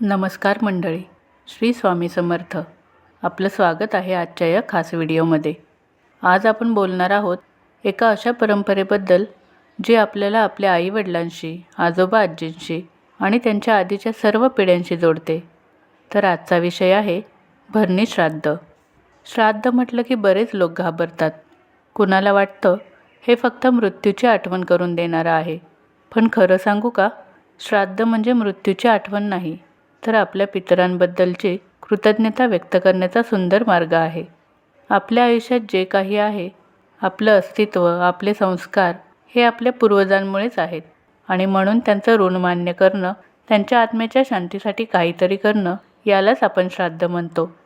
नमस्कार मंडळी श्री स्वामी समर्थ. आपलं स्वागत आहे आजच्या या खास व्हिडिओमध्ये. आज आपण बोलणार आहोत एका अशा परंपरेबद्दल जी आपल्याला आपल्या आईवडिलांशी आजोबा आजींशी आणि त्यांच्या आधीच्या सर्व पिढ्यांशी जोडते. तर आजचा विषय आहे भरणी श्राद्ध. श्राद्ध म्हटलं की बरेच लोक घाबरतात. कुणाला वाटतं हे फक्त मृत्यूची आठवण करून देणारं आहे. पण खरं सांगू का? श्राद्ध म्हणजे मृत्यूची आठवण नाही. तर आपल्या पितरांबद्दलची कृतज्ञता व्यक्त करण्याचा सुंदर मार्ग आहे. आपल्या आयुष्यात जे काही आहे आपलं अस्तित्व आपले संस्कार हे आपल्या पूर्वजांमुळेच आहेत. आणि म्हणून त्यांचं ऋण मान्य करणं त्यांच्या आत्म्याच्या शांतीसाठी काहीतरी करणं यालाच आपण श्राद्ध म्हणतो.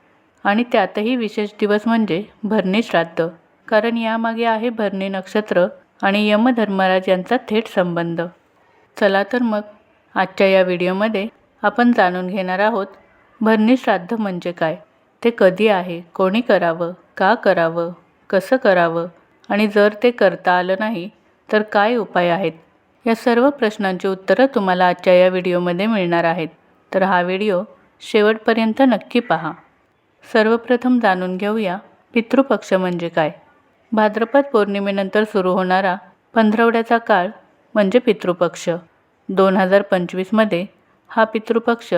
आणि त्यातही विशेष दिवस म्हणजे भरणी श्राद्ध. कारण यामागे आहे भरणी नक्षत्र आणि यमधर्मराज यांचा थेट संबंध. चला तर मग आजच्या या व्हिडिओमध्ये आपण जाणून घेणार आहोत भरणी श्राद्ध म्हणजे काय? ते कधी आहे? कोणी करावं? का करावं? कसं करावं? आणि जर ते करता आलं नाही तर काय उपाय आहेत? या सर्व प्रश्नांची उत्तरं तुम्हाला आजच्या या व्हिडिओमध्ये मिळणार आहेत. तर हा व्हिडिओ शेवटपर्यंत नक्की पहा. सर्वप्रथम जाणून घेऊया पितृपक्ष म्हणजे काय? भाद्रपद पौर्णिमेनंतर सुरू होणारा पंधरवड्याचा काळ म्हणजे पितृपक्ष. दोन हजार पंचवीसमध्ये हा पितृपक्ष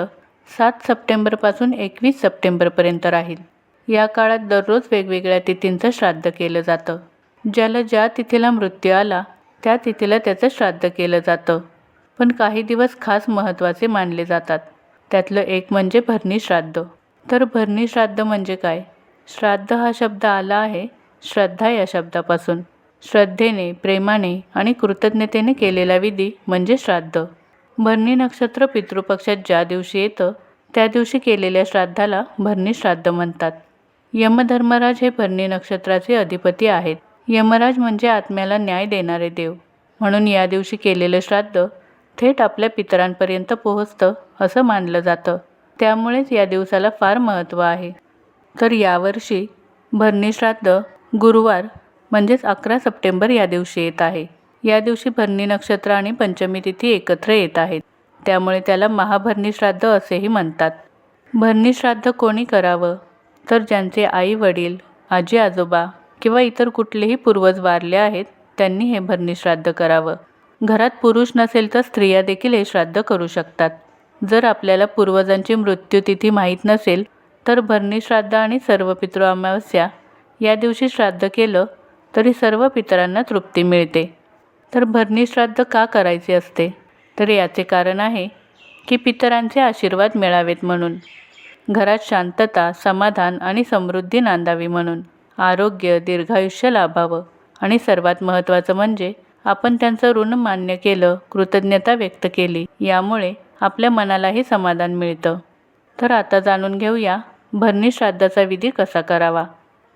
सात सप्टेंबरपासून एकवीस सप्टेंबरपर्यंत राहील. या काळात दररोज वेगवेगळ्या तिथींचं श्राद्ध केलं जातं. ज्याला ज्या तिथीला मृत्यू आला त्या तिथीला त्याचं श्राद्ध केलं जातं. पण काही दिवस खास महत्त्वाचे मानले जातात. त्यातलं एक म्हणजे भरणी श्राद्ध. तर भरणी श्राद्ध म्हणजे काय? श्राद्ध हा शब्द आला आहे श्रद्धा या शब्दापासून. श्रद्धेने प्रेमाने आणि कृतज्ञतेने केलेला विधी म्हणजे श्राद्ध. भरणी नक्षत्र पितृपक्षात ज्या दिवशी येतं त्या दिवशी केलेल्या श्राद्धाला भरणी श्राद्ध म्हणतात. यमधर्मराज हे भरणी नक्षत्राचे अधिपती आहेत. यमराज म्हणजे आत्म्याला न्याय देणारे देव. म्हणून या दिवशी केलेलं श्राद्ध थेट आपल्या पितरांपर्यंत पोहोचतं असं मानलं जातं. त्यामुळेच या दिवसाला फार महत्त्व आहे. तर यावर्षी भरणी श्राद्ध गुरुवार म्हणजेच अकरा सप्टेंबर या दिवशी येत आहे. या दिवशी भरणी नक्षत्र आणि पंचमी तिथी एकत्र येत आहेत. त्यामुळे त्याला महाभरणी श्राद्ध असेही म्हणतात. भरणी श्राद्ध कोणी करावं? तर ज्यांचे आई वडील आजी आजोबा किंवा इतर कुठलेही पूर्वज वारले आहेत त्यांनी हे भरणी श्राद्ध करावं. घरात पुरुष नसेल तर स्त्रिया देखील हे श्राद्ध करू शकतात. जर आपल्याला पूर्वजांची मृत्यूतिथी माहीत नसेल तर भरणी श्राद्ध आणि सर्व पितृ अमावस्या या दिवशी श्राद्ध केलं तरी सर्व पितरांना तृप्ती मिळते. तर भरणी श्राद्ध का करायचे असते? तर याचे कारण आहे की पितरांचे आशीर्वाद मिळावेत म्हणून. घरात शांतता समाधान आणि समृद्धी नांदावी म्हणून. आरोग्य दीर्घायुष्य लाभावं. आणि सर्वात महत्त्वाचं म्हणजे आपण त्यांचं ऋण मान्य केलं कृतज्ञता व्यक्त केली यामुळे आपल्या मनालाही समाधान मिळतं. तर आता जाणून घेऊया भरणी श्राद्धाचा विधी कसा करावा?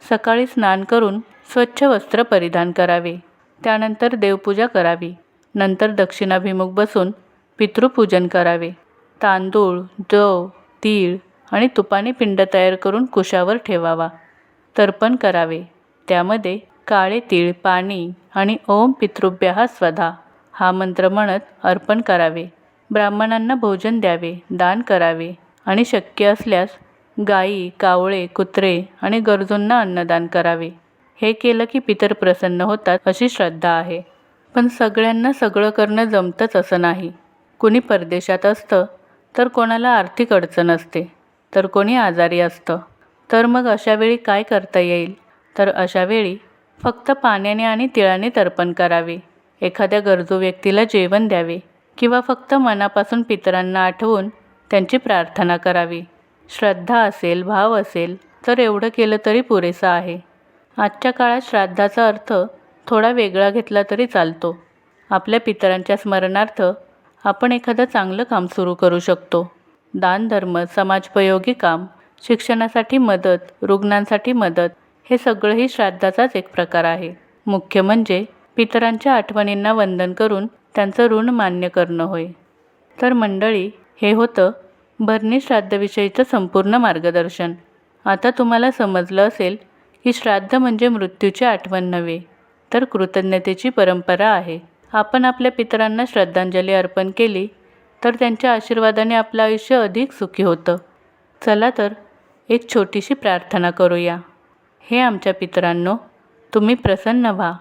सकाळी स्नान करून स्वच्छ वस्त्र परिधान करावे. त्यानंतर देवपूजा करावी. नंतर दक्षिणाभिमुख बसून पितृपूजन करावे. तांदूळ जव तीळ आणि तुपाने पिंड तयार करून कुशावर ठेवावा. तर्पण करावे. त्यामध्ये काळे तीळ पाणी आणि ओम पितृभ्या स्वधा. हा मंत्र म्हणत अर्पण करावे. ब्राह्मणांना भोजन द्यावे दान करावे आणि शक्य असल्यास गायी कावळे कुत्रे आणि गरजूंना अन्नदान करावे. हे केलं की पितर प्रसन्न होतात अशी श्रद्धा आहे. पण सगळ्यांना सगळं करणं जमतंच असं नाही. कुणी परदेशात असतं तर कोणाला आर्थिक अडचण असते तर कोणी आजारी असतं. तर मग अशावेळी काय करता येईल? तर अशावेळी फक्त पाण्याने आणि तिळाने तर्पण करावे. एखाद्या गरजू व्यक्तीला जेवण द्यावे किंवा फक्त मनापासून पितरांना आठवून त्यांची प्रार्थना करावी. श्रद्धा असेल भाव असेल तर एवढं केलं तरी पुरेसं आहे. आजच्या काळात श्राद्धाचा अर्थ थोडा वेगळा घेतला तरी चालतो. आपल्या पितरांच्या स्मरणार्थ आपण एखादं चांगलं काम सुरू करू शकतो. दानधर्म समाजोपयोगी काम शिक्षणासाठी मदत रुग्णांसाठी मदत हे सगळंही श्राद्धाचाच एक प्रकार आहे. मुख्य म्हणजे पितरांच्या आठवणींना वंदन करून त्यांचं ऋण मान्य करणं होय. तर मंडळी हे होतं भरणी श्राद्धविषयीचं संपूर्ण मार्गदर्शन. आता तुम्हाला समजलं असेल ही श्राद्ध म्हणजे मृत्यूची आठवण नव्हे तर कृतज्ञतेची परंपरा आहे. आपण आपल्या पितरांना श्रद्धांजली अर्पण केली तर त्यांच्या आशीर्वादाने आपलं आयुष्य अधिक सुखी होतं. चला तर एक छोटीशी प्रार्थना करूया. हे आमच्या पितरांनो तुम्ही प्रसन्न व्हा.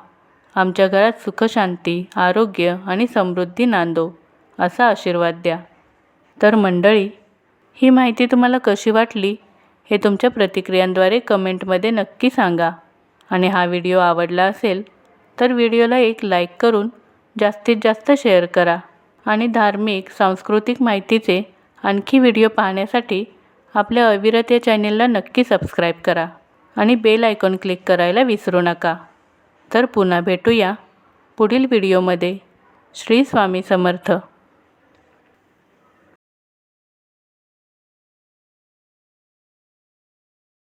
आमच्या घरात सुखशांती आरोग्य आणि समृद्धी नांदो असा आशीर्वाद द्या. तर मंडळी ही माहिती तुम्हाला कशी वाटली? हे तुमच्या प्रतिक्रियांद्वारे कमेंटमध्ये नक्की सांगा. आणि हा व्हिडिओ आवडला असेल तर व्हिडिओला एक लाईक करून जास्तीत जास्त शेअर करा. आणि धार्मिक सांस्कृतिक माहितीचे आणखी व्हिडिओ पाहण्यासाठी आपल्या अविरत या चॅनेलला नक्की सबस्क्राईब करा. आणि बेल आयकॉन क्लिक करायला विसरू नका. तर पुन्हा भेटूया पुढील व्हिडिओमध्ये. श्री स्वामी समर्थ.